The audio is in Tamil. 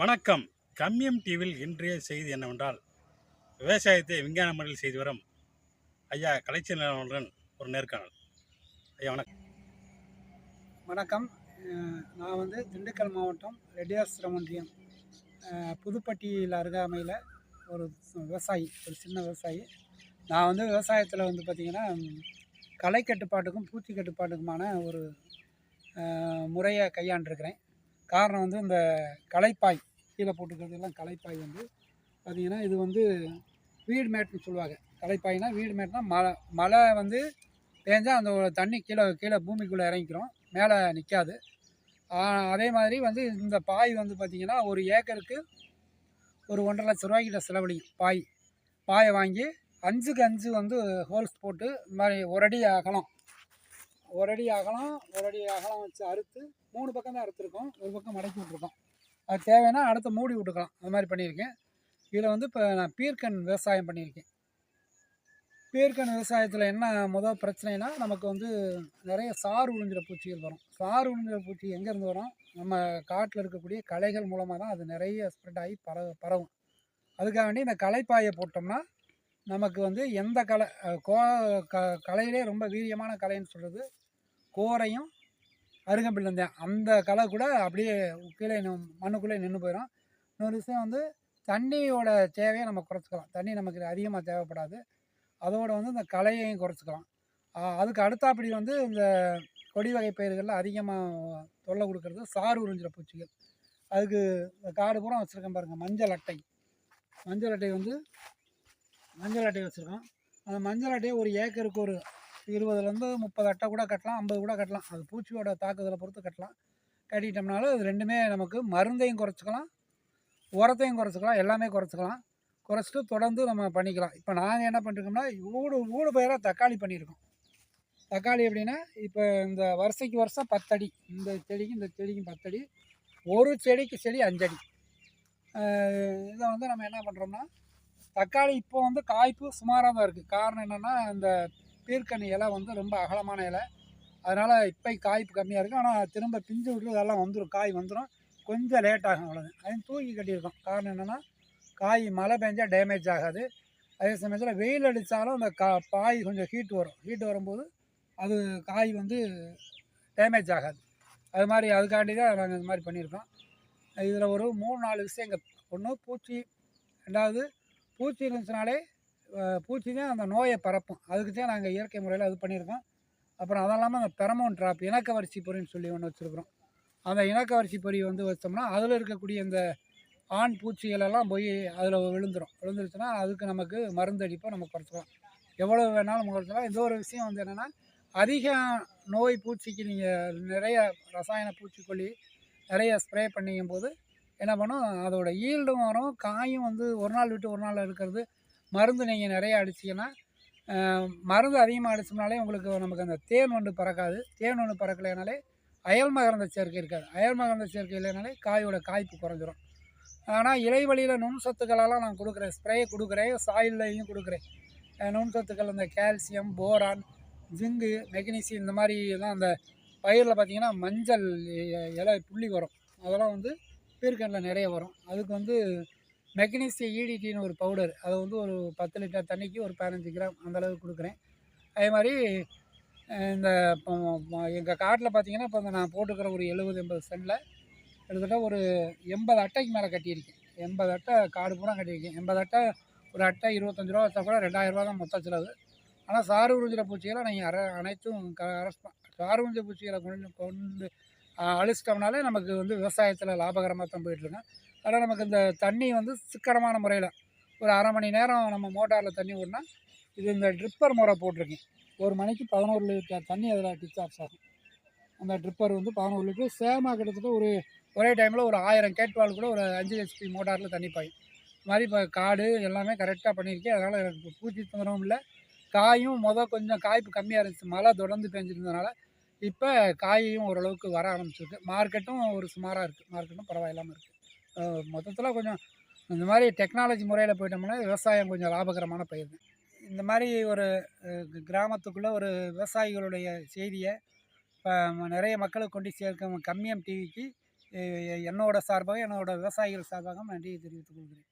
வணக்கம். கம்மியம் டிவியில் இன்றைய செய்தி என்னவென்றால் விவசாயத்தை விஞ்ஞான முறையில் செய்து வரும் ஐயா கலைச்செல்வனுடன் ஒரு நேர்காணல். ஐயா வணக்கம். வணக்கம். நான் வந்து திண்டுக்கல் மாவட்டம் ரெட்டியாஸ்திரம் ஒன்றியம் புதுப்பட்டியில் அருகாமையில் ஒரு விவசாயி ஒரு சின்ன விவசாயி. நான் வந்து விவசாயத்தில் வந்து பார்த்திங்கன்னா களை கட்டுப்பாட்டுக்கும் பூச்சி கட்டுப்பாட்டுக்குமான ஒரு முறையை கையாண்டுருக்கிறேன். காரணம் வந்து இந்த களைப்பாய் கீழே போட்டுக்கிறது எல்லாம் வந்து பார்த்திங்கன்னா இது வந்து வீடு மேட்னு சொல்லுவாங்க. களைப்பாய்னா வீடு மேட்னா மழை மழை வந்து பேஞ்சால் அந்த தண்ணி கீழே கீழே பூமிக்குள்ளே இறங்கிக்கிறோம். மேலே நிற்காது அதே மாதிரி வந்து இந்த பாய் வந்து பார்த்திங்கன்னா ஒரு ஏக்கருக்கு ஒரு ஒன்றரை லட்ச ரூபாய்க்கிட்ட செலவழிக்கும் பாய். பாயை வாங்கி அஞ்சுக்கு அஞ்சு வந்து ஹோல்ஸ் போட்டு இந்த மாதிரி ஒரு அடி அகலம். ஒரு அடி அகலம் ஒரு அடி அகலம் வச்சு அறுத்து மூணு பக்கம் தான் அறுத்துருக்கோம். ஒரு பக்கம் மடக்கி விட்ருக்கோம் அது தேவைன்னா அடுத்து மூடி விட்டுக்கலாம். அது மாதிரி பண்ணியிருக்கேன். இதில் வந்து இப்போ நான் பீர்க்கன் விவசாயம் பண்ணியிருக்கேன். பீர்க்கன் விவசாயத்தில் என்ன முதல் பிரச்சனைனா நமக்கு வந்து நிறைய சாறு உறிஞ்சிற பூச்சிகள் வரும். சாறு உறிஞ்சிற பூச்சி எங்கேருந்து வரும்? நம்ம காட்டில் இருக்கக்கூடிய களைகள் மூலமாக தான் அது நிறைய ஸ்ப்ரெட் ஆகி பரவ பரவும். அதுக்காக வேண்டி இந்த களைப்பாயை போட்டோம்னா நமக்கு வந்து எந்த கலை கோ க கலையிலே ரொம்ப வீரியமான கலைன்னு சொல்கிறது கோரையும் அருகம்பில் தான் அந்த களை கூட அப்படியே கீழே மண்ணுக்குள்ளே நின்று போயிடும். இன்னொரு விஷயம் வந்து தண்ணியோட தேவையை நம்ம குறைச்சிக்கலாம். தண்ணி நமக்கு அதிகமாக தேவைப்படாது. அதோட வந்து இந்த களையையும் குறைச்சிக்கலாம். அதுக்கு அடுத்தாப்படி வந்து இந்த கொடி வகை பயிர்களில் அதிகமாக தொல்லை கொடுக்கறது சாறு உறிஞ்சிற பூச்சிகள். அதுக்கு இந்த காடு பூரா வச்சுருக்கேன் பாருங்கள் மஞ்சள் அட்டை. மஞ்சள் அட்டை வந்து மஞ்சள் அட்டை வச்சுருக்கோம். அந்த மஞ்சள் அட்டையை ஒரு ஏக்கருக்கு ஒரு இருபதுலேருந்து முப்பது அட்டை கூட கட்டலாம் ஐம்பது கூட கட்டலாம். அது பூச்சியோட தாக்குதலை பொறுத்து கட்டலாம். கட்டிட்டோம்னாலும் அது ரெண்டுமே நமக்கு மருந்தையும் குறைச்சிக்கலாம் உரத்தையும் குறைச்சிக்கலாம் எல்லாமே குறைச்சிக்கலாம். குறைச்சிட்டு தொடர்ந்து நம்ம பண்ணிக்கலாம். இப்போ நாங்கள் என்ன பண்ணிருக்கோம்னா ஊடு ஊடு பயிராக தக்காளி பண்ணியிருக்கோம் தக்காளி எப்படின்னா இப்போ இந்த வருஷைக்கு வருஷம் பத்தடி. இந்த செடிக்கு இந்த செடிக்கும் பத்தடி. ஒரு செடிக்கு செடி அஞ்சடி. இதை வந்து நம்ம என்ன பண்ணுறோம்னா தக்காளி இப்போ வந்து காய்ப்பு சுமாராக தான் இருக்குது காரணம் என்னென்னா இந்த பீர்க்கனி இலை வந்து ரொம்ப அகலமான இலை. அதனால் இப்போ காய்ப்பு கம்மியாக இருக்கும் ஆனால் திரும்ப பிஞ்சு விட்டு அதெல்லாம் வந்துடும் காய் வந்துடும் கொஞ்சம் லேட் ஆகும் அவ்வளோது அதையும் தூக்கி கட்டியிருக்கோம். காரணம் என்னென்னா காய் மழை பெஞ்சால் டேமேஜ் ஆகாது. அதே சமயத்தில் வெயில் அடித்தாலும் அந்த கா பாய் கொஞ்சம் ஹீட் வரும். ஹீட் வரும்போது அது காய் வந்து டேமேஜ் ஆகாது. அது மாதிரி அதுக்காண்டி தான் நாங்கள் இது மாதிரி பண்ணியிருக்கோம். இதில் ஒரு மூணு நாலு விஷயங்கள். ஒன்று பூச்சி. ரெண்டாவது பூச்சி இருந்துச்சுனாலே பூச்சி தான் அந்த நோயை பரப்பும். அதுக்கு தான் நாங்கள் இயற்கை முறையில் அது பண்ணியிருக்கோம். அப்புறம் அதெல்லாம் இல்லாமல் அந்த பெரமோன் ட்ராப் இணக்கவரிசி பொறின்னு சொல்லி ஒன்று வச்சுருக்குறோம். அந்த இணக்கவரிசி பொறி வந்து வச்சோம்னா அதில் இருக்கக்கூடிய இந்த ஆண் பூச்சிகளெல்லாம் போய் அதில் விழுந்துடும் விழுந்துருச்சுன்னா அதுக்கு நமக்கு மருந்தடிப்பை நம்ம குறைச்சிக்கலாம். எவ்வளோ வேணாலும் குறைச்சிக்கலாம். இந்த ஒரு விஷயம் வந்து என்னென்னா அதிக நோய் பூச்சிக்கு நீங்கள் நிறைய ரசாயன பூச்சிக்கொல்லி நிறைய ஸ்ப்ரே பண்ணிக்கும் போது என்ன பண்ணும்? அதோடய ஈல்டும் வரும். காயும் வந்து ஒரு நாள் விட்டு ஒரு நாள் இருக்கிறது மருந்து நீங்கள் நிறைய அடிச்சிங்கன்னா மருந்து அதிகமாக அடிச்சோம்னாலே உங்களுக்கு நமக்கு அந்த தேன் ஒன்று பறக்காது. தேன் ஒன்று பறக்கலைனாலே அயல் மகரந்த சேர்க்கை இருக்காது. அயல் மகரந்த சேர்க்கை இல்லைனாலே காயோட காய்ப்பு குறைஞ்சிரும். ஆனால் இலைவழியில் நுண் சத்துக்களெல்லாம் நான் கொடுக்குறேன். ஸ்ப்ரே கொடுக்குறேன். சாயில்லையும் கொடுக்குறேன். நுண் சத்துக்கள் இந்த கால்சியம் போரான் ஜிங்கு மெக்னீசியம் இந்த மாதிரி எல்லாம் அந்த பயிரில் பார்த்தீங்கன்னா மஞ்சள் இலை புள்ளி வரும். அதெல்லாம் வந்து பீர்க்கனில் நிறைய வரும். அதுக்கு வந்து மெக்னீசியம் ஈடிடின்னு ஒரு பவுடர் அதை வந்து ஒரு பத்து லிட்டர் தண்ணிக்கு ஒரு பதினஞ்சு கிராம் அந்தளவுக்கு கொடுக்குறேன். அதே மாதிரி இந்த இந்த எங்கள் காட்டில் பார்த்தீங்கன்னா இப்போ நான் போட்டுக்கிற ஒரு எழுபது எண்பது சென்டில் கிட்டத்தட்ட ஒரு எண்பது அட்டைக்கு மேலே கட்டியிருக்கேன். எண்பது அட்டை காடு பூரா கட்டியிருக்கேன். எண்பது அட்டை ஒரு அட்டை இருபத்தஞ்சி ரூபா வச்சா கூட ரெண்டாயிரரூபா தான் மொத்த செலவு. ஆனால் சாறு உறிஞ்சிற பூச்சிகளை நீங்கள் அர அனைத்தும் க அரசு சாறு உறிஞ்ச பூச்சிகளை கொண்டு கொண்டு அழிச்சிட்டோம்னாலே நமக்கு வந்து விவசாயத்தில் லாபகரமாக தான் போயிட்டுருக்கேன் ஆனால் நமக்கு இந்த தண்ணி வந்து சிக்கனமான முறையில் ஒரு அரை மணி நேரம் நம்ம மோட்டாரில் தண்ணி விடனா இது இந்த ட்ரிப்பர் முறை போட்டிருக்கேன். ஒரு மணிக்கு பதினோரு லிட்டர் தண்ணி அதில் டிஸ்சார்ஜ் ஆகும். அந்த ட்ரிப்பர் வந்து பதினோரு லிட்டர் சேமாக கிட்டத்தட்ட ஒரு ஒரே டைமில் ஒரு ஆயிரம் கேட்வால் கூட ஒரு அஞ்சு ஹெச்பி மோட்டாரில் தண்ணி பாயும். இது மாதிரி இப்போ காடு எல்லாமே கரெக்டாக பண்ணியிருக்கேன். அதனால் எனக்கு பூச்சி தொந்தரவும் இல்லை. காயும் மொதல் கொஞ்சம் காய்ப்பு கம்மியாக இருந்துச்சு. மழை தொடர்ந்து பெஞ்சிருந்ததுனால இப்போ காயும் ஓரளவுக்கு வர ஆரம்பிச்சிருக்கு. மார்க்கெட்டும் ஒரு சுமாராக இருக்குது மார்க்கெட்டும் பரவாயில்லாமல் இருக்குது மொத்தத்தில் கொஞ்சம் இந்த மாதிரி டெக்னாலஜி முறையில் போயிட்டோம்னா விவசாயம் கொஞ்சம் லாபகரமான பயிர் தான். இந்த மாதிரி ஒரு கிராமத்துக்குள்ளே ஒரு விவசாயிகளுடைய செய்தியை இப்போ நிறைய மக்களுக்கு கொண்டு சேர்க்க கம்மியம் டிவிக்கு என்னோடய என்னோட சார்பாக என்னோட விவசாயிகள் சார்பாக நன்றியை தெரிவித்துக் கொள்கிறேன்.